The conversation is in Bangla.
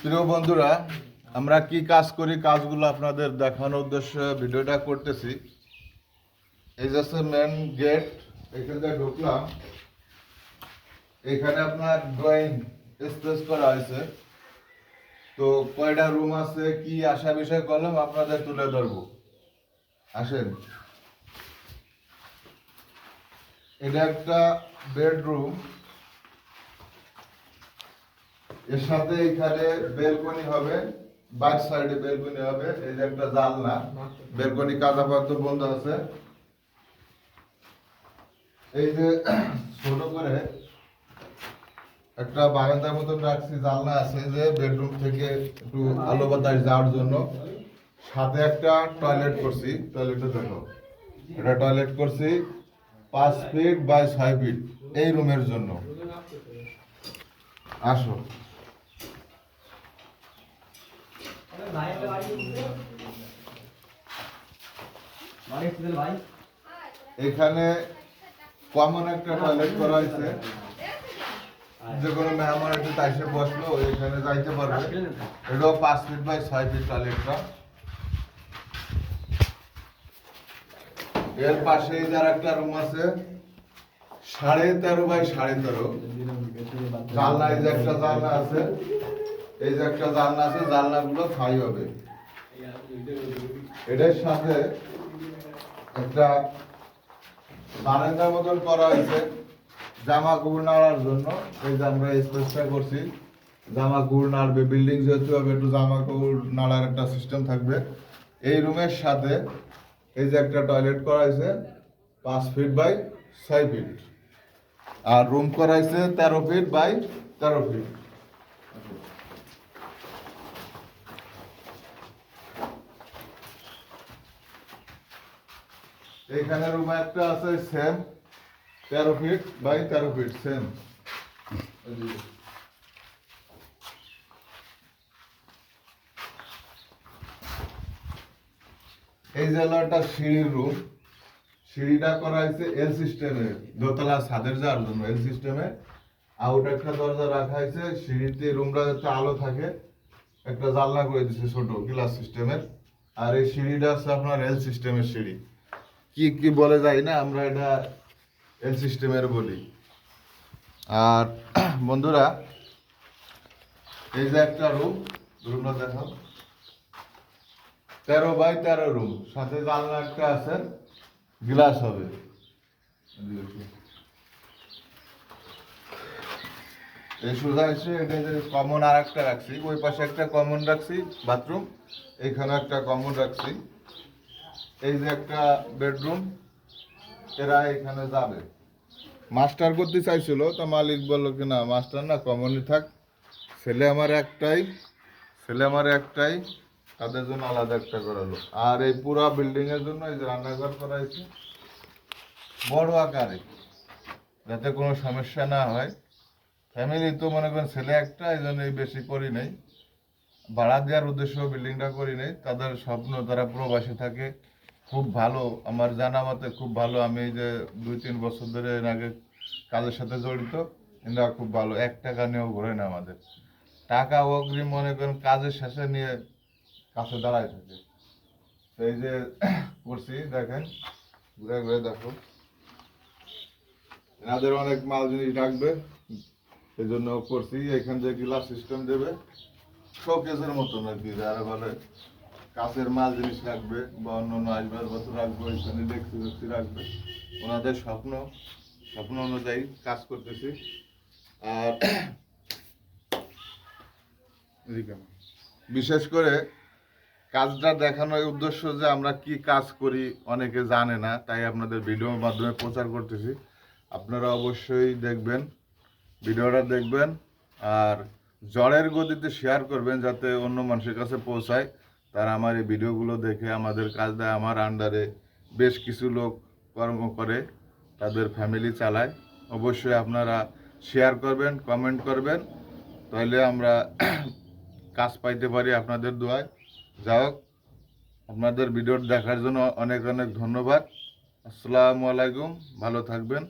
প্রিয় বন্ধুরা, আমরা কি কাজ করি কাজগুলো আপনাদের দেখানোর উদ্দেশ্যে ভিডিওটা করতেছি। এই যে মেন গেট এখান থেকে ঢুকলাম। এখানে আপনার ড্রয়িং স্পেস করা হয়েছে। তো কয়টা রুম আছে, কি আশা বিষয় করলাম আপনাদের তুলে ধরবো। আসেন। এটা একটা বেডরুম এর সাথে এখানে বেলকনি হবে বাইক সাইডে বেলকনি হবে, এই যে একটা জানলা, বেলকনি কাদা পাত্র বন্ধ আছে। এই যে ছোট করে একটা বারান্দার মতন রাখছি, জানলা আছে যে বেডরুম থেকে একটু আলো বাতাস যাওয়ার জন্য। সাথে একটা টয়লেট করছি টয়লেটে দেখো। এটা টয়লেট করছি, পাঁচ ফিট বাই ছয় ফিট, এই রুমের জন্য। আসো। এখানে কমন একটা টয়লেট করা হয়েছে। যে কোনো মেহমান একটু তাইসে বসল এখানে যাইতে পারবে। এটাও পাঁচ ফিট বাই ছয় ফিট টয়লেটটা এর পাশেই যার একটা রুম আছে, সাড়ে তেরো বাই সাড়ে তেরো। জানলা এই যে একটা জানলা আছে এই যে একটা জানলা আছে জানলাগুলো ছাই হবে। এটার সাথে একটা বারান্দার মতন করা হয়েছে, জামা কাপড় নাড়ার জন্য। এই যে আমরা স্পেসটা করছি, জামা কাপড় নাড়বে বিল্ডিং যেহেতু হবে, একটু জামা কাপড় নাড়ার একটা সিস্টেম থাকবে। এই রুমের সাথে এই যে একটা টয়লেট করা হয়েছে, পাঁচ ফিট বাই ছয় ফিট আর রুম করা হয়েছে তেরো ফিট বাই তেরো ফিট এখানে রুম একটা আছে সেম তেরো ফিট বাই তেরো ফিট সেম এই জেলাটা সিঁড়ির রুম সিঁড়িটা করা হয়েছে এল সিস্টেমে দোতলা ছাদের যাওয়ার জন্য এল সিস্টেমে আউট একটা দরজা রাখা হয়েছে সিঁড়িতে রুমটা যাতে আলো থাকে, একটা জানলা করে দিচ্ছে ছোট গ্লাস সিস্টেমের আর এই সিঁড়িটা আছে আপনার এল সিস্টেমের সিঁড়ি। কি কি বলে যায় না, আমরা এটা এল সিস্টেমের বলি। আর বন্ধুরা, এই যে একটা রুম রুমটা দেখো। তেরো বাই তেরো রুম সাথে জানলা একটা আছে গ্লাস হবে। এই সোজা এসে এটা যে কমন আর একটা রাখছি, ওই পাশে একটা কমন রাখছি বাথরুম এখানে একটা কমন রাখছি। এই যে একটা বেডরুম, এরা এখানে যাবে। মাস্টার করতে চাইছিল, তো মালিক বলল কি, না, মাস্টার না, কমনই থাক। ছেলে আমার একটাই, ছেলে আমার একটাই, তাদের জন্য আলাদা একটা করালো আর এই পুরো বিল্ডিং এর জন্য এই যে রান্নাঘর করা হয়েছে, বড় আকারে, যাতে কোনো সমস্যা না হয়। ফ্যামিলি তো মনে করেন ছেলে একটা, এই জন্য বেশি করি নাই। ভাড়া দেওয়ার উদ্দেশ্য বিল্ডিংটা করি নাই। তাদের স্বপ্ন, তারা প্রবাসে থাকে। খুব ভালো, আমার জানা মতে খুব ভালো। আমি যে দুই তিন বছর ধরে এনাকে কাজের সাথে জড়িত এনারা খুব ভালো। এক টাকা নিয়েও ঘোরে না আমাদের। টাকা অগ্রিম মনে করেন কাজের শেষে নিয়ে কাছে দাঁড়ায় থাকে। এই যে করছি, দেখেন, ঘুরে ঘুরে দেখো। এনাদের অনেক মাল জিনিস রাখবে এই জন্য করছি। এখান থেকে গ্লাস সিস্টেম দেবে। শোকেসের মতন আর কি, যারা বলে কাছের মাল জিনিস রাখবে বা অন্য অন্য আসবাবপত্র রাখবে ওইখানে দেখতে দেখতে রাখবে। ওনাদের স্বপ্ন স্বপ্ন অনুযায়ী কাজ করতেছি। আর বিশেষ করে কাজটা দেখানোর উদ্দেশ্য যে আমরা কি কাজ করি, অনেকে জানে না, তাই আপনাদের ভিডিওর মাধ্যমে প্রচার করতেছি। আপনারা অবশ্যই দেখবেন, ভিডিওটা দেখবেন, আর জ্বরের গতিতে শেয়ার করবেন যাতে অন্য মানুষের কাছে পৌঁছায়। তারা আমার এই ভিডিওগুলো দেখে আমাদের কাজ দেয়, আমার আন্ডারে বেশ কিছু লোক কর্ম করে, তাদের ফ্যামিলি চালায়। অবশ্যই আপনারা শেয়ার করবেন কমেন্ট করবেন তাহলে আমরা কাজ পাইতে পারি আপনাদের দোয়ায়। যা হোক, আপনাদের ভিডিও দেখার জন্য অনেক অনেক ধন্যবাদ। আসসালামু আলাইকুম, ভালো থাকবেন।